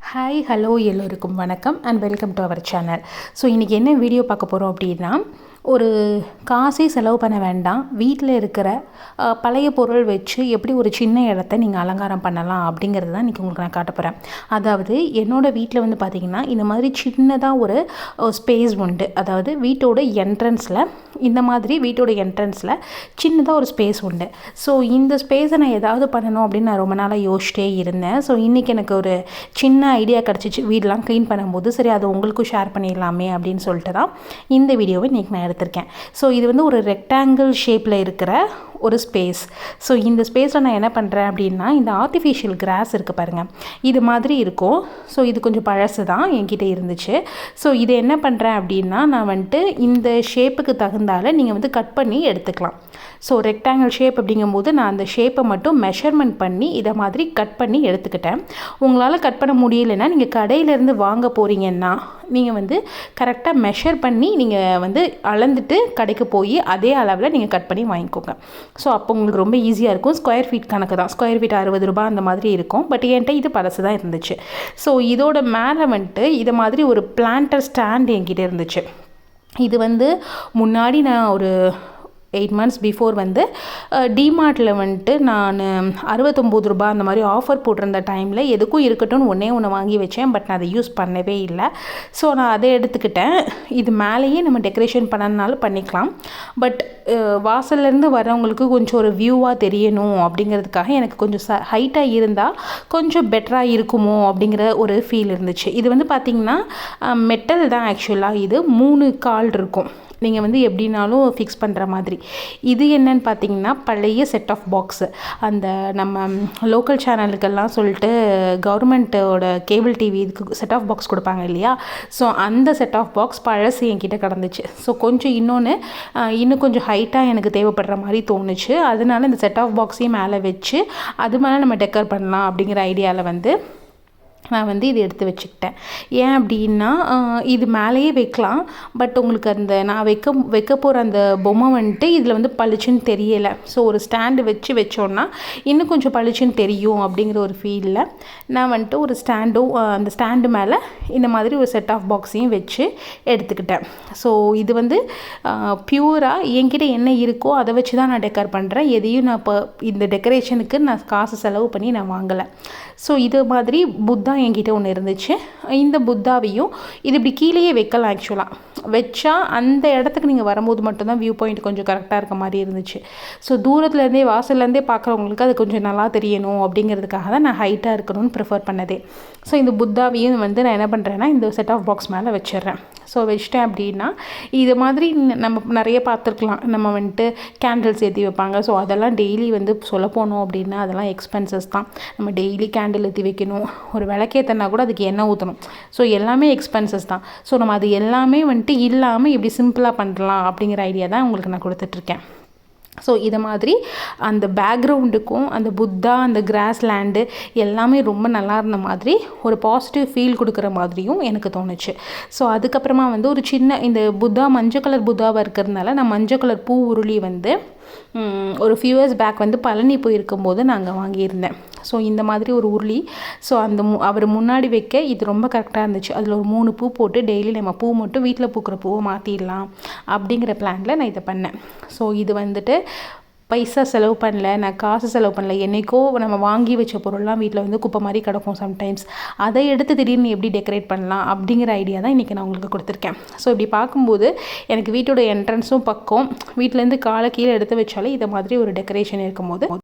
Hi hello எல்லோருக்கும் வணக்கம் and welcome to our channel so இன்றைக்கி என்ன வீடியோ பார்க்க போகிறோம் அப்படின்னா ஒரு காசே செலவு பண்ண வேண்டாம். வீட்டில் இருக்கிற பழைய பொருள் வச்சு எப்படி ஒரு சின்ன இடத்த நீங்கள் அலங்காரம் பண்ணலாம் அப்படிங்கிறது தான் இன்றைக்கி உங்களுக்கு நான் காட்ட போகிறேன் அதாவது என்னோடய வீட்டில் வந்து பார்த்திங்கன்னா இந்த மாதிரி சின்னதாக ஒரு ஸ்பேஸ் உண்டு. அதாவது வீட்டோட என்ட்ரன்ஸில் இந்த மாதிரி வீட்டோட என்ட்ரன்ஸில் சின்னதாக ஒரு ஸ்பேஸ் உண்டு. ஸோ இந்த ஸ்பேஸை நான் ஏதாவது பண்ணணும் அப்படின்னு நான் ரொம்ப நாளாக யோசிச்சிட்டே இருந்தேன். ஸோ இன்றைக்கி எனக்கு ஒரு சின்ன ஐடியா கிடச்சிச்சு. வீடெலாம் க்ளீன் பண்ணும்போது சரி அதை உங்களுக்கும் ஷேர் பண்ணிடலாமே அப்படின்னு சொல்லிட்டு தான் இந்த வீடியோவை இன்றைக்கி நான் எடுத்திருக்கேன். ஸோ இது வந்து ஒரு ரெக்டாங்கிள் ஷேப்பில் இருக்கிற ஒரு ஸ்பேஸ் ஸோ இந்த ஸ்பேஸில் நான் என்ன பண்ணுறேன் அப்படின்னா இந்த ஆர்டிஃபிஷியல் கிராஸ் இருக்குது பாருங்கள் இது மாதிரி இருக்கும். ஸோ இது கொஞ்சம் பழசு தான் என்கிட்ட இருந்துச்சு. ஸோ இது என்ன பண்ணுறேன் அப்படின்னா நான் வந்துட்டு இந்த ஷேப்புக்கு தகுந்தால நீங்கள் வந்து கட் பண்ணி எடுத்துக்கலாம். ஸோ ரெக்டாங்கிள் ஷேப் அப்படிங்கும்போது நான் அந்த ஷேப்பை மட்டும் மெஷர்மெண்ட் பண்ணி இதை மாதிரி கட் பண்ணி எடுத்துக்கிட்டேன். உங்களால் கட் பண்ண முடியலைன்னா நீங்கள் கடையிலேருந்து வாங்க போகிறீங்கன்னா நீங்கள் வந்து கரெக்டாக மெஷர் பண்ணி நீங்கள் வந்து அளந்துட்டு கடைக்கு போய் அதே அளவில் நீங்கள் கட் பண்ணி வாங்கிக்கோங்க. ஸோ அப்போ உங்களுக்கு ரொம்ப ஈஸியாக இருக்கும். ஸ்கொயர் ஃபீட் கணக்கு தான். ஸ்கொயர் ஃபீட் அறுபது ரூபாய் அந்த மாதிரி இருக்கும். பட் என்கிட்ட இது பழசு தான் இருந்துச்சு. ஸோ இதோட மேலே வந்துட்டு இது மாதிரி ஒரு பிளான்டர் ஸ்டாண்ட் என்கிட்ட இருந்துச்சு. இது வந்து முன்னாடி நான் ஒரு எயிட் மந்த்ஸ் பிஃபோர் வந்து டிமார்ட்டில் வந்துட்டு நான் அறுபத்தொம்போது ரூபாய் அந்த மாதிரி ஆஃபர் போட்டிருந்த டைமில் எதுக்கும் இருக்கட்டும்னு ஒன்றே ஒன்று வாங்கி வச்சேன். பட் நான் அதை யூஸ் பண்ணவே இல்லை. ஸோ நான் அதை எடுத்துக்கிட்டேன். இது மேலேயே நம்ம டெக்கரேஷன் பண்ணனாலும் பண்ணிக்கலாம். பட் வாசல்லேருந்து வரவங்களுக்கு கொஞ்சம் ஒரு வியூவாக தெரியணும் அப்படிங்கிறதுக்காக எனக்கு கொஞ்சம் ச ஹைட்டாக இருந்தால் கொஞ்சம் பெட்டராக இருக்குமோ அப்படிங்கிற ஒரு ஃபீல் இருந்துச்சு. இது வந்து பார்த்திங்கன்னா மெட்டல் தான் ஆக்சுவலாக இது மூணு கால் இருக்கும். நீங்கள் வந்து எப்படினாலும் ஃபிக்ஸ் பண்ணுற மாதிரி. இது என்னன்னு பார்த்தீங்கன்னா பழைய செட் ஆஃப் பாக்ஸு அந்த நம்ம லோக்கல் சேனலுக்கெல்லாம் சொல்லிட்டு கவர்மெண்ட்டோட கேபிள் டிவி இதுக்கு செட் ஆஃப் பாக்ஸ் கொடுப்பாங்க இல்லையா? ஸோ அந்த செட் ஆஃப் பாக்ஸ் பழசு என்கிட்ட கிடந்துச்சு. ஸோ கொஞ்சம் இன்னொன்று இன்னும் கொஞ்சம் ஹைட்டாக எனக்கு தேவைப்படுற மாதிரி தோணுச்சு. அதனால இந்த செட் ஆஃப் பாக்ஸையும் மேலே வச்சு அது மேலே நம்ம டெக்கர் பண்ணலாம் அப்படிங்கிற ஐடியாவில் வந்து நான் வந்து இது எடுத்து வச்சுக்கிட்டேன். ஏன் அப்படின்னா இது மேலேயே வைக்கலாம். பட் உங்களுக்கு அந்த நான் வைக்க வைக்க போகிற அந்த பொம்மை வந்துட்டு இதில் வந்து பளிச்சுன்னு தெரியலை. ஸோ ஒரு ஸ்டாண்டு வச்சு வச்சோன்னா இன்னும் கொஞ்சம் பளிச்சுன்னு தெரியும் அப்படிங்கிற ஒரு ஃபீலில் நான் வந்துட்டு ஒரு ஸ்டாண்டும் அந்த ஸ்டாண்டு மேலே இந்த மாதிரி ஒரு செட் ஆஃப் பாக்ஸையும் வச்சு எடுத்துக்கிட்டேன். ஸோ இது வந்து பியூராக என்கிட்ட என்ன இருக்கோ அதை வச்சு தான் நான் டெக்கர் பண்ணுறேன் எதையும் நான் இப்போ இந்த டெக்கரேஷனுக்கு நான் காசு செலவு பண்ணி நான் வாங்கலை. ஸோ இது மாதிரி புத் புத்தா என்கிட்ட ஒன்று இருந்துச்சு. இந்த புத்தாவையும் இது இப்படி கீழேயே வைக்கலாம் ஆக்சுவலாக வச்சா அந்த இடத்துக்கு நீங்கள் வரும்போது மட்டும்தான் வியூ பாயிண்ட் கொஞ்சம் கரெக்டாக இருக்க மாதிரி இருந்துச்சு. ஸோ தூரத்துலேருந்தே வாசல்லேருந்தே பார்க்குறவங்களுக்கு அது கொஞ்சம் நல்லா தெரியணும் அப்படிங்கிறதுக்காக தான் நான் ஹைட்டாக இருக்கணும்னு ப்ரிஃபர் பண்ணதே. ஸோ இந்த புத்தாவையும் வந்து நான் என்ன பண்ணுறேன்னா இந்த செட் ஆஃப் பாக்ஸ் மேலே வச்சிடுறேன். ஸோ வச்சிட்டேன் அப்படின்னா இது மாதிரி நம்ம நிறைய பார்த்துருக்கலாம். நம்ம வந்துட்டு கேண்டில்ஸ் ஏற்றி வைப்பாங்க. ஸோ அதெல்லாம் டெய்லி வந்து சொல்ல போனோம் அப்படின்னா அதெல்லாம் எக்ஸ்பென்சஸ் தான். நம்ம டெய்லி கேண்டில் ஏற்றி வைக்கணும். ஒரு விளக்கேற்றினா கூட அதுக்கு எண்ணெய் ஊற்றணும் ஸோ எல்லாமே எக்ஸ்பென்சஸ் தான். ஸோ நம்ம அது எல்லாமே வந்துட்டு இல்லாமல் இப்படி சிம்பிளாக பண்ணலாம் அப்படிங்கிற ஐடியா தான் உங்களுக்கு நான் கொடுத்துட்ருக்கேன். ஸோ இது மாதிரி அந்த பேக்ரவுண்டுக்கும் அந்த புத்தா அந்த கிராஸ் லேண்டு எல்லாமே ரொம்ப நல்லா இருந்த மாதிரி ஒரு பாசிட்டிவ் ஃபீல் கொடுக்குற மாதிரியும் எனக்கு தோணுச்சு. ஸோ அதுக்கப்புறமா வந்து ஒரு சின்ன இந்த புத்தா மஞ்சள் கலர் புத்தாவாக இருக்கிறதுனால நான் மஞ்சள் கலர் பூ உருளி வந்து ஒரு ஃபியூ இயர்ஸ் பேக் வந்து பழனி போயிருக்கும்போது நாங்கள் வாங்கியிருந்தேன். ஸோ இந்த மாதிரி ஒரு உருளி. ஸோ அந்த மு அவர் முன்னாடி வைக்க இது ரொம்ப கரெக்டாக இருந்துச்சு. அதில் ஒரு மூணு பூ போட்டு டெய்லி நம்ம பூ மட்டும் வீட்டில் பூக்கிற பூவை மாற்றிடலாம் அப்படிங்கிற பிளானில் நான் இதை பண்ணேன். ஸோ இது வந்துட்டு பைசா செலவு பண்ணல நான் காசு செலவு பண்ணல என்னைக்கோ நம்ம வாங்கி வச்ச பொருள்லாம் வீட்டில் வந்து குப்பை மாதிரி கிடக்கும் சம்டைம்ஸ் அதை எடுத்து திடீர்னு எப்படி டெக்கரேட் பண்ணலாம் அப்படிங்கிற ஐடியா தான் இன்றைக்கி நான் உங்களுக்கு கொடுத்துருக்கேன். ஸோ இப்படி பார்க்கும்போது எனக்கு வீட்டோட என்ட்ரன்ஸும் பக்கம் வீட்டிலேருந்து காலை கீழே எடுத்து வச்சாலே இதை மாதிரி ஒரு டெக்கரேஷன் இருக்கும்போது